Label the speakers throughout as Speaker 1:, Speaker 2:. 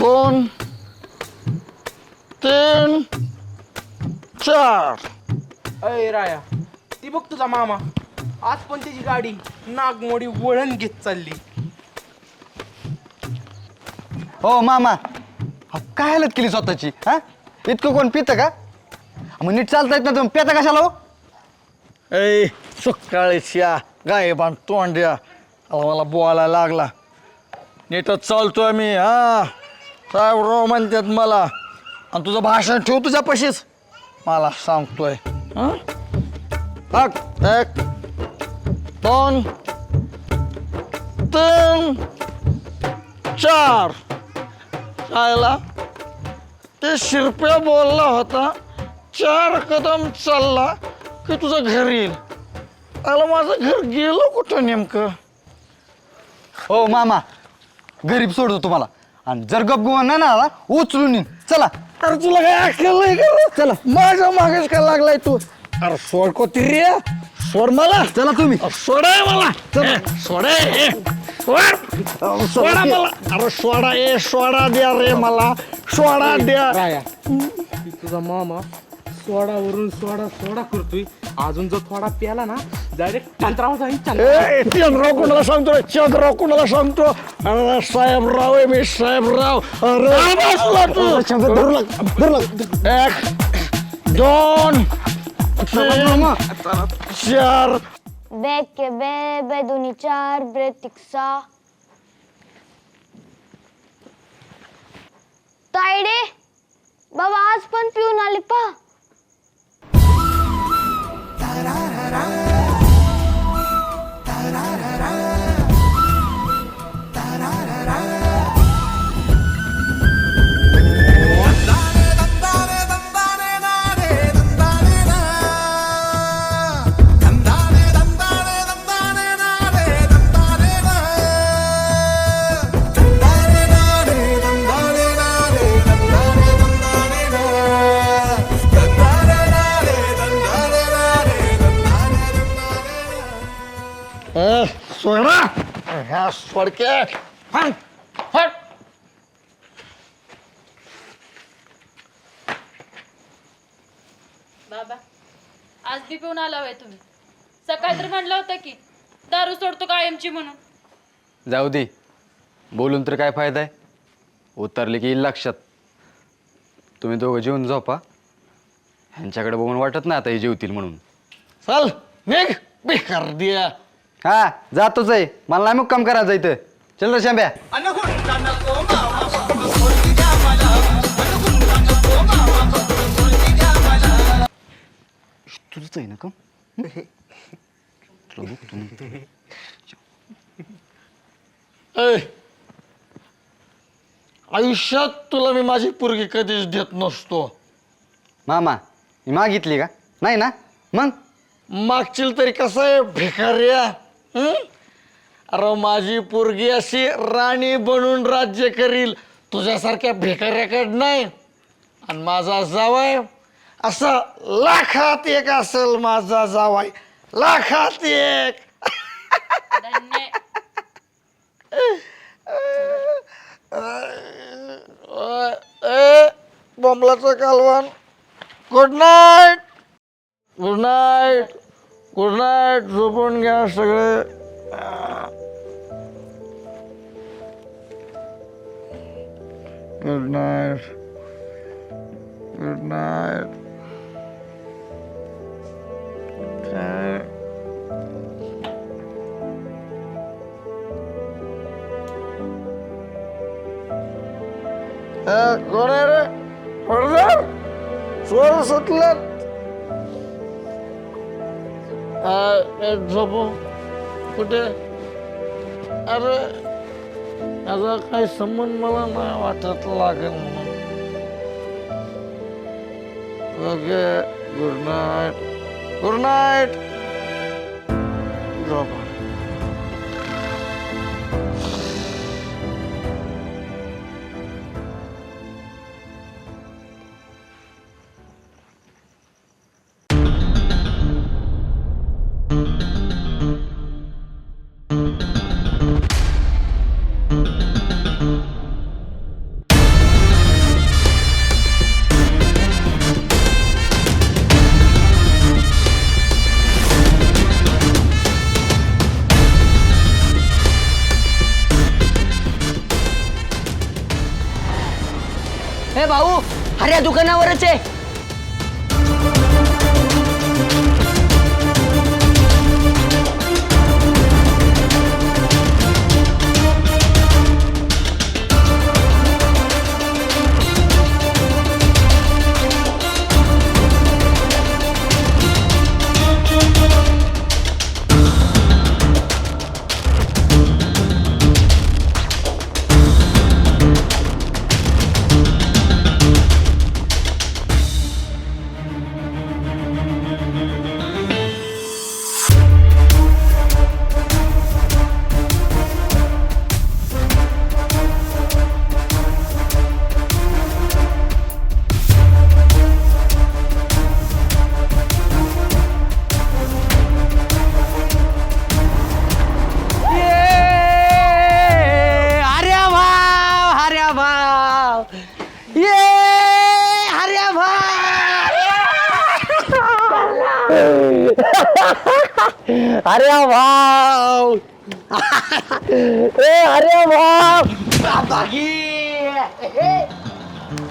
Speaker 1: दोन तीन चार.
Speaker 2: अय राया ती बघ तुझा मामा. आज पण त्याची गाडी नागमोडी वळण घेत चालली.
Speaker 3: हो मामा. अहो, काय हालत केली स्वतःची हा? इतकं कोण पितं का? मग नीट चालता येत ना तुम्ही. पेता कशाला हो?
Speaker 1: ऐ सकाळीच्या गायबान तोंड्या. अहो, मला बोलायला लागला. नीटच चालतोय मी हा. साहेबराव म्हणतात मला. आणि तुझं भाषण ठेव तुझ्या पशीच. मला सांगतोय. हा? एक दोन तीन चार. शाळेला ते शिरप्या बोलला होता चार कदम चालला की तुझं घर येईल. आला माझं घर गेलं कुठं नेमकं?
Speaker 3: हो मामा. गरीब सोडतो तुम्हाला. आणि जर गप गुमान नाही ना आला उचलून येईन. चला.
Speaker 1: अरे तुला काय अक्कल नाही का रे? चला माझ्या मागेच काय लागलाय तू? अरे सोड कोती रे. सोड मला.
Speaker 3: चला तुम्ही.
Speaker 1: सोडाय मला. ए, सोडा ए, सोड. सोडा मला. अरे सोडा ए सोडा द्या रे मला. सोडा द्या.
Speaker 2: राया. ती तुझा मामा सोडावरून सोडा सोडा करतोय. अजून जर थोडा प्याला ना डायरेक्ट चंद्रावर जाईल चंद्रावर.
Speaker 1: ए चंद्रराव कोणाला सांगतो रे? चंद्रराव कोणाला सांगतो? अरे साहेबराव आहे मी साहेबराव. अरे बसला तू.
Speaker 3: धरू लाग धरू लाग.
Speaker 1: एक दोन तीन चार.
Speaker 4: बे के बे बे दोन्ही चार ब्रे तिकसा तायडे बाबा आज पण पिऊन आले पा.
Speaker 1: हट हट
Speaker 5: बाबा आज बी पिऊन आला होय तुम्ही. सकाळी तर म्हणलं होतं की दारू सोडतो कायमची म्हणून?
Speaker 3: जाऊ दे. बोलून तर काय फायदा आहे? उतरले की येईल लक्षात. तुम्ही दोघं जेवून झोपा. ह्यांच्याकडे बघून वाटत नाही आता हे जेवतील म्हणून.
Speaker 1: चल निघ. बेकार दिया.
Speaker 3: हा जातोच आहे मला नाही मग काम करायचं इथं. चल रे शांब्या. तुझंच आहे ना काम तुला बघतो नंतर.
Speaker 1: ए आयुष्यात तुला मी माझी पोरगी कधीच देत नसतो.
Speaker 3: मामा ही मागितली का? नाही ना? मग?
Speaker 1: मागशील तरी कसं आहे भिकाऱ्या हं? अरे माझी पोरगी अशी राणी बनून राज्य करील. तुझ्यासारख्या भिकाऱ्याकडे नाही. आणि माझा जावाय असा लाखात एक असेल माझा जावाय. लाखात एक.
Speaker 5: धन्य.
Speaker 1: ए कालवान good night good night good night झोपून घ्या सगळे. गुड नाईट गुड नाईट कोण आहे रे? पडदार सुटलं झोपू? कुठे? अरे याचा काही संबंध मला नाही वाटत लागेल म्हणून. Okay good night good night झोपा.
Speaker 6: भाऊ अरे दुकानावरच आहे.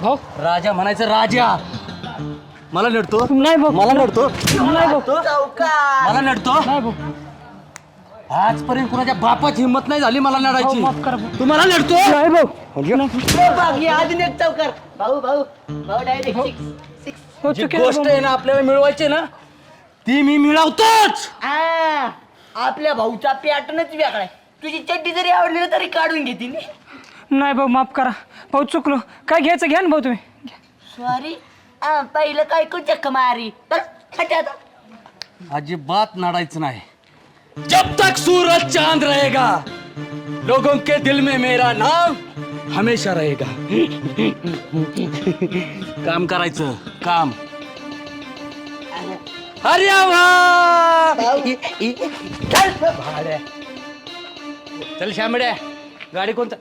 Speaker 7: भाऊ.
Speaker 6: राजा म्हणायचं राजा.
Speaker 7: मला नडतो.
Speaker 6: नाही भाऊ.
Speaker 7: मला नडतो.
Speaker 6: नाही भाऊ.
Speaker 7: मला नडतो.
Speaker 6: नाही भाऊ.
Speaker 7: आजपर्यंत कुणाच्या बापाची हिंमत नाही झाली मला लढायची.
Speaker 6: माफ करा भाऊ.
Speaker 7: तुम्हाला लढतो
Speaker 6: नाही भाऊ. अजून एक चौकार. भाऊ भाऊ. भाऊ डायरेक्ट
Speaker 7: हो, जी गोष्ट आहे ना आपल्याला मिळवायची ना ती मी मिळवतोच.
Speaker 6: आपल्या भाऊचा पॅटर्नच वेगळा आहे. तुझी चड्डी जरी आवडली ना तरी काढून घेतील
Speaker 8: नाही भाऊ माफ करा. भाऊ चुकलो. काय घ्यायचं? घ्या ना भाऊ तुम्ही.
Speaker 6: सॉरी पहिलं काय करू चक्क मारी?
Speaker 7: अजिबात नाडायचं नाही. जब तक सूरज चांद रहेगा लोगों के दिल में मेरा नाम हमेशा रहेगा। काम करायचं काम. अरे वा! भाड्या. चल शामड्या गाडी कोणता?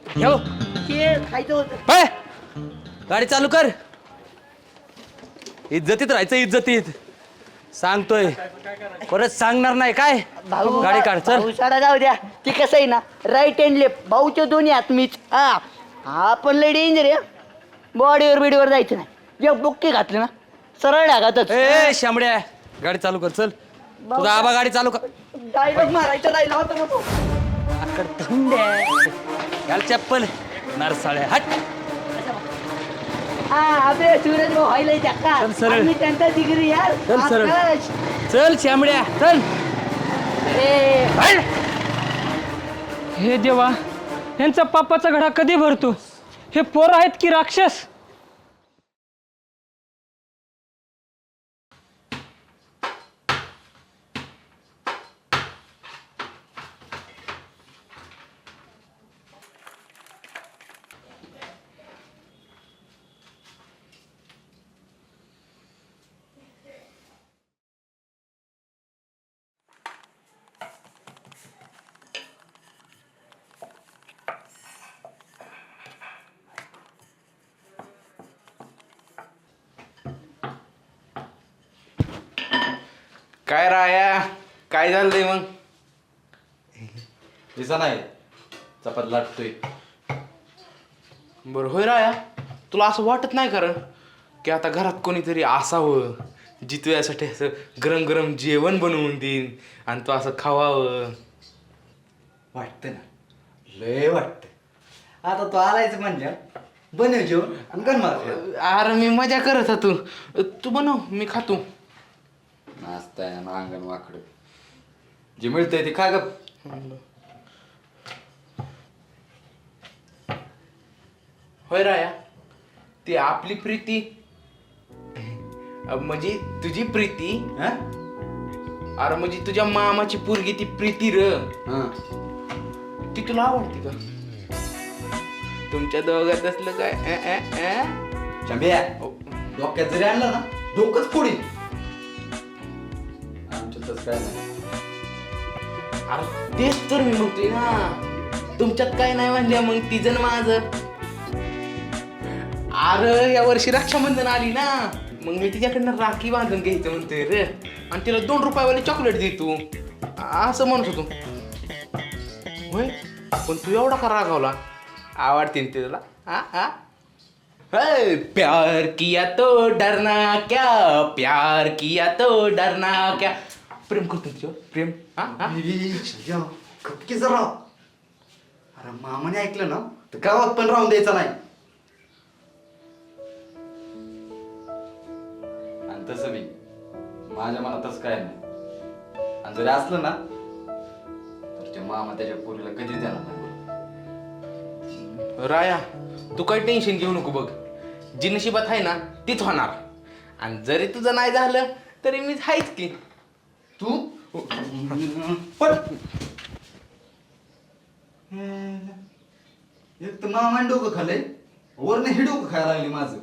Speaker 7: घेऊ
Speaker 6: खायचं होतं
Speaker 7: होय गाडी चालू कर. इज्जतीत राहायचं इज्जतीत. सांगतोय. परत सांगणार नाही काय?
Speaker 6: भाऊ
Speaker 7: गाडी काढ चल.
Speaker 6: भाऊ साडा जाऊ द्या. ती कसं आहे ना राईट हँड लेफ्ट भाऊचे दोन्ही हात मीच. हा. आपण लय डेंजर आहे बॉडीवर बिडीवर जायचं नाही. एक बुक्की घातली ना सरळ ढागातच.
Speaker 7: ए शामड्या. गाडी चालू कर चल. तुझा आबा गाडी चालू कर.
Speaker 6: डायलॉग मारायचा राहिला होता तो.
Speaker 7: चप्पल. नरसाळ्या हट
Speaker 6: हा अबे सूरज भाऊ व्हायला
Speaker 7: चल सरळ.
Speaker 6: मी त्यांचा डिग्री यार
Speaker 7: चल सरळ.
Speaker 6: आकाश.
Speaker 7: चल शामड्या चल
Speaker 6: ए,
Speaker 7: हट.
Speaker 8: हे देवा यांचा पापाचा घडा कधी भरतो हे पोर आहेत की राक्षस
Speaker 9: काय राया? काय झालंय मग?
Speaker 10: दिसा नाही. चपात लाटतोय.
Speaker 9: बरं होय राया. तुला असं वाटत नाही कारण की आता घरात कोणीतरी असावं जी तुझ्यासाठी असं गरम गरम जेवण बनवून देईन आणि तू असं खावावं?
Speaker 3: वाटतं ना. लय वाटतं आता तो आलायचं म्हणजे बनव जेवण आणि गण मार
Speaker 9: अरे मी मजा करत होतो. तू बनव मी खातो.
Speaker 10: नाचताय अंगण वाकडं. जे मिळतंय ते खा गप
Speaker 9: होय राया ती आपली प्रीती. अ, म्हणजे तुझी प्रीती
Speaker 3: हा?
Speaker 9: अरे म्हणजे तुझ्या मामाची पोरगी ती प्रीती र.
Speaker 10: हां.
Speaker 9: ती तुला आवडते का? तुमच्या दोघात असलं काय अ, अ, अ?
Speaker 3: शंभ्या डोक्यात जरी आणलं ना डोकंच फोडीन.
Speaker 10: काय नाही.
Speaker 9: अरे तेच तर मी म्हणतोय ना. तुमच्यात काय नाही म्हणल्या मग तिजन माझं. अरे या वर्षी रक्षाबंधन आली ना. मग मी तिच्याकडनं राखी बांधून घ्यायचं म्हणतोय रे. आणि तिला दोन रुपयावाली चॉकलेट दे तू. असं म्हणत होतो. होय? पण तू एवढा का रागावला? आवडते ना तिला. हा हा है, प्यार किया तो डरना क्या? प्यार किया तो डरना क्या? प्रेम करतो तुझ्यावर प्रेम. हा हा.
Speaker 3: जरा. अरे मामाने ऐकलं ना तर गावात पण राहून द्यायचं नाही.
Speaker 10: आणि तसं बी माझ्या मनात तसं काय नाही. आणि जरी असलं ना तर ते मामा त्याच्या पोरीला कधी देणार नाही
Speaker 9: राया तू काही टेन्शन घेऊ नको बघ. जी नशिबात आहे ना तीच होणार. आणि जरी तुझं नाही झालं तरी मी आहेच की.
Speaker 3: तू? पण एक तर मामाने डोकं खाल्लंय वरनं हे डोकं खायला लागले माझं.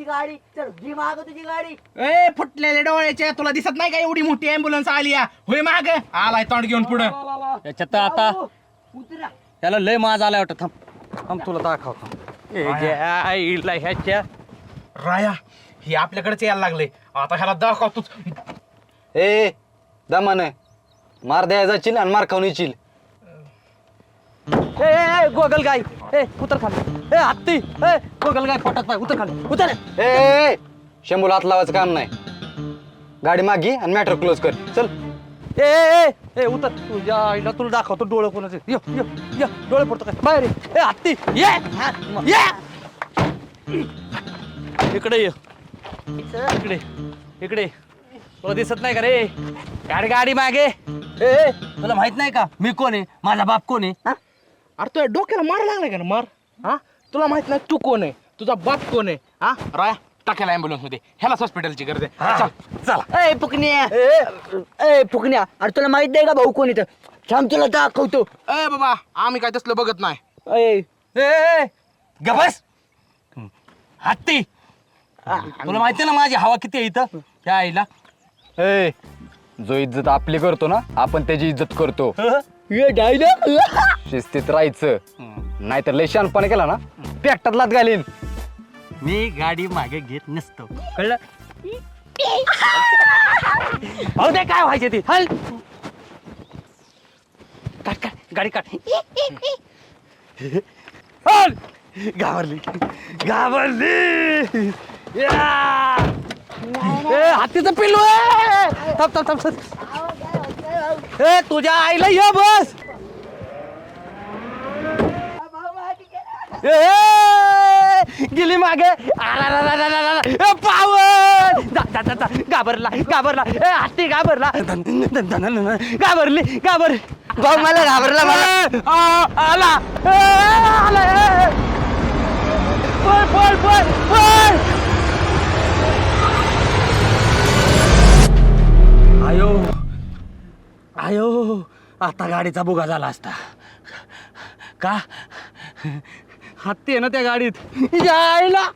Speaker 6: भाऊची गाडी चल घे माग तुझी गाडी.
Speaker 9: ए फुटलेल्या डोळ्याच्या तुला दिसत नाही का एवढी मोठी अँब्युलन्स आली या? होय माग. आलाय तोंड घेऊन पुढं.
Speaker 7: याच्यात तर आता
Speaker 6: उतरा.
Speaker 7: त्याला लय माज आलाय वाटत. थांब थांब तुला दाखवतो ए, जे आईला ह्याच्या.
Speaker 9: राया हे आपल्याकडेच यायला लागले. आता ह्याला दाखवतोच
Speaker 10: ए दमान. मार द्यायचा चिल आणि मार खाऊन
Speaker 7: ए ए, गोगल गाय. ए उतर खाली. ए हत्ती. ए गोगल गाय पोटात पाय. उतर खाली. उतर.
Speaker 10: ए, ए ए, शंभूला हात लावायचं काम नाही. गाडी मागी आणि मॅटर क्लोज कर. चल.
Speaker 7: ए ए ए, ए उतर. तुझ्या आईला तुला दाखवतो डोळे कोणाचे. ये ये ये. डोळे पडतो काय? बाहेर ये. ए हत्ती. ये. ये. इकडे ये. इकडे. इकडे. तुला दिसत नाही का रे? गाडी गाडी मागे. ए ए, तुला माहीत नाही का? मी कोण आहे? माझा बाप कोण आहे?
Speaker 9: अरे तुझ्या डोक्याला मार लागलाय का ना मार. हा? तुला माहीत नाही तू कोण आहे? तुझा बाप कोण आहे? हा? राया टाकायला अँब्युलन्समध्ये. ह्यालाच हॉस्पिटलची गरज आहे. चल.
Speaker 7: चला.
Speaker 6: ए फुकण्या. ए. फुकण्या. अरे तुला माहीत नाही का भाऊ कोण इथं? थांब तुला दाखवतो.
Speaker 9: ए बाबा आम्ही काय तसलं बघत नाही.
Speaker 6: ए.
Speaker 7: ए, ए गबस हत्ती. तुला माहिती ना माझी हवा किती आहे इथं? त्या आईला.
Speaker 10: ए जो इज्जत आपली करतो ना आपण त्याची इज्जत करतो. शिस्तीत राहायचं. नाहीतर लय शानपणे केला ना पॅक्टात लात घालीन.
Speaker 7: मी गाडी मागे घेत नसतो. कळलं? भाऊ दे काय व्हायचे ती? हल! काट काट गाडी काट हल! घाबरली. घाबरली. या! ए हातीचं पिल्लू आहे! थांब थांब थांब थांब. ए तुझ्या आईला ये बस. ए, गेली मागे. आरारारारारा. ए, पावन जा, जा, जा, जा. घाबरला घाबरला. ए हत्ती घाबरला. धन, धन, धन, धन, धन. घाबरली घाबर.
Speaker 6: भाऊ मला घाबरला मला.
Speaker 7: आला. ए, आला ए. पळ पळ पळ पळ. आयो. आयो आता गाडीचा बुगा झाला असता. का? हत्ती आहे ना त्या गाडीत? जायला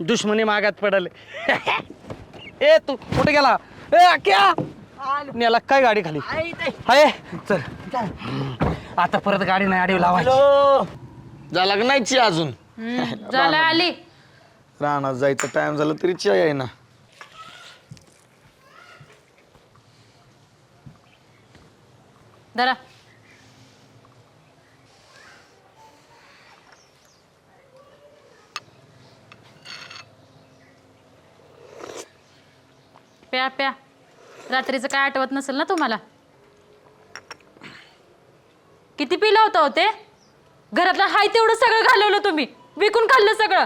Speaker 7: दुश्मनी मागात पडले. ए तू कुठे गेला? ए क्या नेला काय गाडी खाली? आहे चल. आता परत गाडी नाही आडी लावायची.
Speaker 1: झाला का नाही ची अजून
Speaker 5: झालं आली.
Speaker 1: रानात जायचं टाइम झाला तरी ची आहे ना
Speaker 5: धरा. प्या प्या. रात्रीचं काय आठवत नसेल ना तुम्हाला? किती पिलं होतं हो ते? घरातलं हाय तेवढं सगळं घालवलं तुम्ही. विकून खाल्लं सगळं.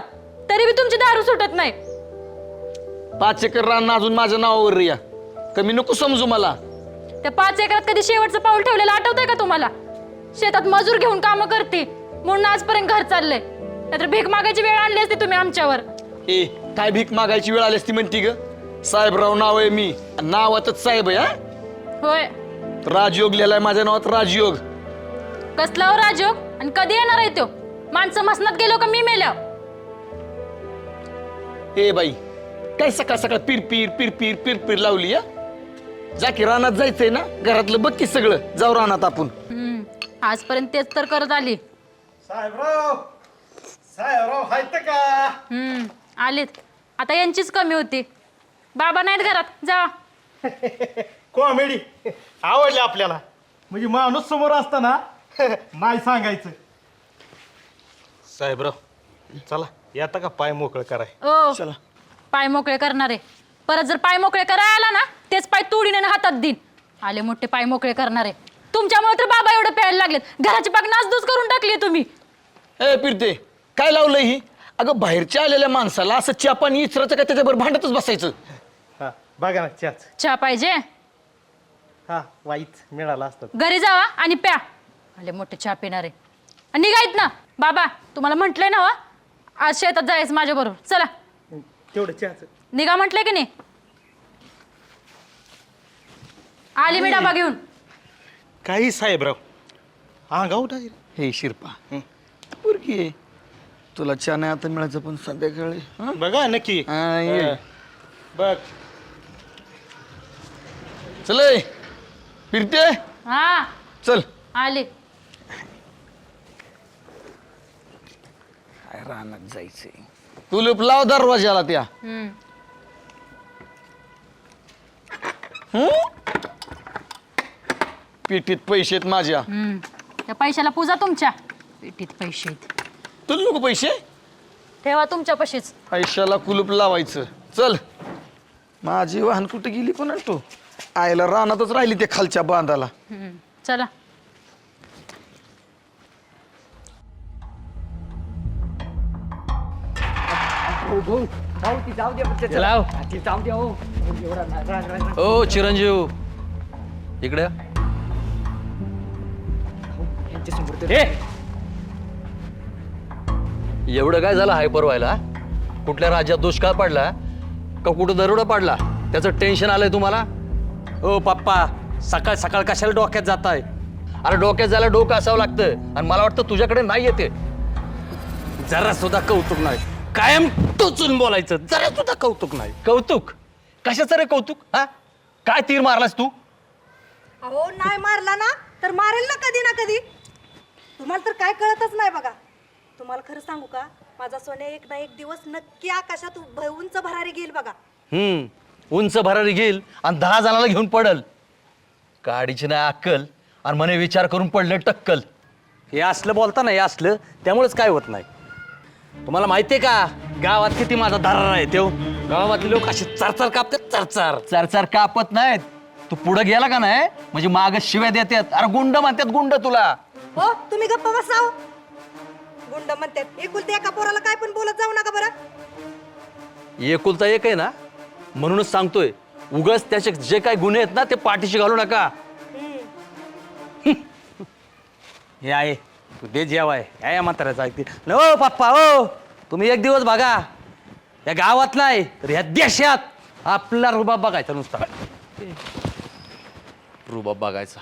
Speaker 5: तरी बी तुमची दारू सुटत नाही.
Speaker 1: पाच एकर रान अजून माझ्या नावावर रिया. कमी नको समजू मला?
Speaker 5: त्या पाच एकरात कधी शेवटचं पाऊल ठेवलेलं आठवतंय का तुम्हाला? शेतात मजूर घेऊन कामं करते म्हणून आजपर्यंत घर चाललंय. नाहीतर भीक मागायची वेळ आणली असती तुम्ही आमच्यावर.
Speaker 1: ए काय भीक मागायची वेळ आली असती म्हणती ग? साहेबराव नाव आहे मी नावातच साहेब आहे हा?
Speaker 5: होय.
Speaker 1: राजयोग लिहिलाय माझ्या नावात राजयोग.
Speaker 5: कसला हो राजयोग? आणि कधी येणार आहे तो? माणसं मसनात गेलो का मी मेल्या
Speaker 1: ए बाई काय सकाळ सकाळ पिरपीर पिरपीर पिरपीर लावली या जा की रानात जायचंय ना घरातलं बघ की सगळं. जाऊ रानात आपण.
Speaker 5: हम्म, आजपर्यंत तेच तर करत आली.
Speaker 7: साहेबराव साहेबराव हायत का?
Speaker 5: हम्म आलीत. आता यांचीच कमी होती. बाबा नाहीत घरात जा.
Speaker 7: कॉमेडी आवडली आपल्याला. म्हणजे माणूस समोर असताना नाही सांगायचं. साहेबराव चला येता का पाय मोकळ कराय?
Speaker 5: ओ पाय मोकळे करणारे. परत जर पाय मोकळे करायला आला ना तेच पाय तुडीने आणि हातात देईन आले मोठे पाय मोकळे करणारे. तुमच्यामुळे तर बाबा एवढे प्यायला लागलेत. घराची पाक नासधूस करून टाकली तुम्ही.
Speaker 1: ए पिरते काय लावलंय ही? अगं बाहेरच्या आलेल्या माणसाला असं चापानी इचराचं का? त्याच्याबरोबर भांडतच बसायचं.
Speaker 7: हा बघा ना चहाच.
Speaker 5: चहा पाहिजे?
Speaker 7: हा वाईच मिळाला असतात
Speaker 5: घरी जावा आणि प्या. आले मोठे चहा पिणारे. आणि निघायत ना. बाबा तुम्हाला म्हटलंय ना हो, आज शेतात जायचं माझ्या बरोबर चला.
Speaker 7: तेवढं चहाच.
Speaker 5: निघा म्हटलंय की नाही? आली मी डबा घेऊन.
Speaker 7: काही साहेबराव हा गाऊ डायरेक्ट
Speaker 1: हे शिरपा पोरगी आहे. तुला चहा नाही आता मिळायचं पण संध्याकाळी हं?
Speaker 7: बघा नक्की.
Speaker 1: हा, ये.
Speaker 7: हा. बघ.
Speaker 1: चल ए, फिरते?
Speaker 5: हा.
Speaker 1: चल.
Speaker 5: आले.
Speaker 1: काय रानात जायचंय? तुलूप लाव दरवाजाला त्या.
Speaker 5: हम्म.
Speaker 1: पेटीत पैसे आहेत माझ्या.
Speaker 5: हम्म. त्या पैशाला पूजा तुमच्या. पेटीत पैसे आहेत.
Speaker 1: तुला नको पैसे.
Speaker 5: ठेवा तुमच्या पशीच.
Speaker 1: पैशाला कुलूप लावायचं. चल. माझी वाहन कुठे गेली पण तू आईला रानातच राहिली ते खालच्या बांधाला.
Speaker 5: हम्म, चला.
Speaker 10: ओ चिरंजीव. इकडे. एवढं काय झालं हायपर व्हायला कुठल्या राज्यात दुष्काळ पडला? का कुठं दरोडा पडला? त्याचं टेन्शन आलंय तुम्हाला?
Speaker 7: ओ पप्पा. सकाळ सकाळ कशाला डोक्यात जात आहे
Speaker 10: अरे डोक्यात जायला डोकं असावं लागतं. आणि मला वाटतं तुझ्याकडे नाही येते.
Speaker 7: जरा सुद्धा कौतुक नाही. कायम टोचून बोलायचं. जरा सुद्धा कौतुक नाही.
Speaker 10: कौतुक? कशाचं रे कौतुक? हा? काय तीर मारलास तू?
Speaker 11: अहो नाही मारला ना? तर मारेल ना कधी ना कधी? तुम्हाला तर काय कळतच नाही बघा. तुम्हाला खरं सांगू का? माझा सोन्या एक ना एक दिवस नक्की आकाशात भ- उंच भरारी घेईल बघा.
Speaker 10: हम्म उंच भरारी घेईल आणि दहा जणाला घेऊन पडल. गाडीची नाही अक्कल आणि म्हणे विचार करून पडले टक्कल.
Speaker 7: हे असलं बोलता ना हे असलं त्यामुळेच काय होत नाही. तुम्हाला माहितीये का गावात किती माझा दरार आहे तो गावातले लोक असे चरचर कापतात चरचर.
Speaker 10: चार चार कापत नाहीत. तू पुढे गेला का नाही? म्हणजे माग शिव्या देतात. अरे गुंड म्हणतात गुंड तुला.
Speaker 11: हो तुम्ही गप्प बसाव गुंड म्हणतात एकुलते एका पोराला काय पण बोलत जाऊ नका बरं.
Speaker 10: एकुलता एक आहे ना? म्हणूनच सांगतोय उगाच त्याचे जे काही गुन्हे आहेत ना ते पाठीशी घालू नका.
Speaker 7: हे आहे तू दे जेवाय. या म्हाताऱ्याचं ऐकते न ओ पप्पा ओ तुम्ही एक दिवस बघा. या गावात नाही तर ह्या देशात आपला रुबाब बघायचा नुसता.
Speaker 10: रुबाब बघायचा.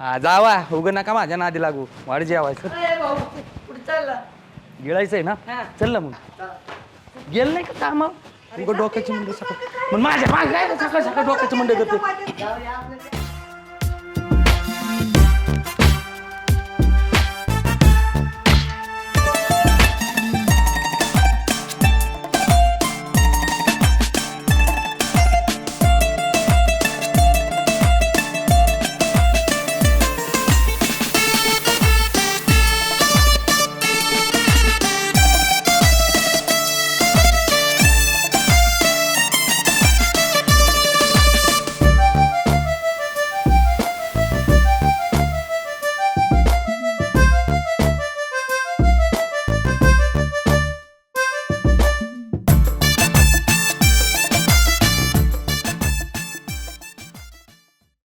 Speaker 7: हा जावा उग नका माझ्या नादी लागू. वाढ जेवायचं. गिळायचंय ना? चल ना मग. गेल नाही का काम उग डोक्याची मुंडे सकाळ मग माझ्या मागे काय सकाळ सकाळ डोक्याची मुंडे करते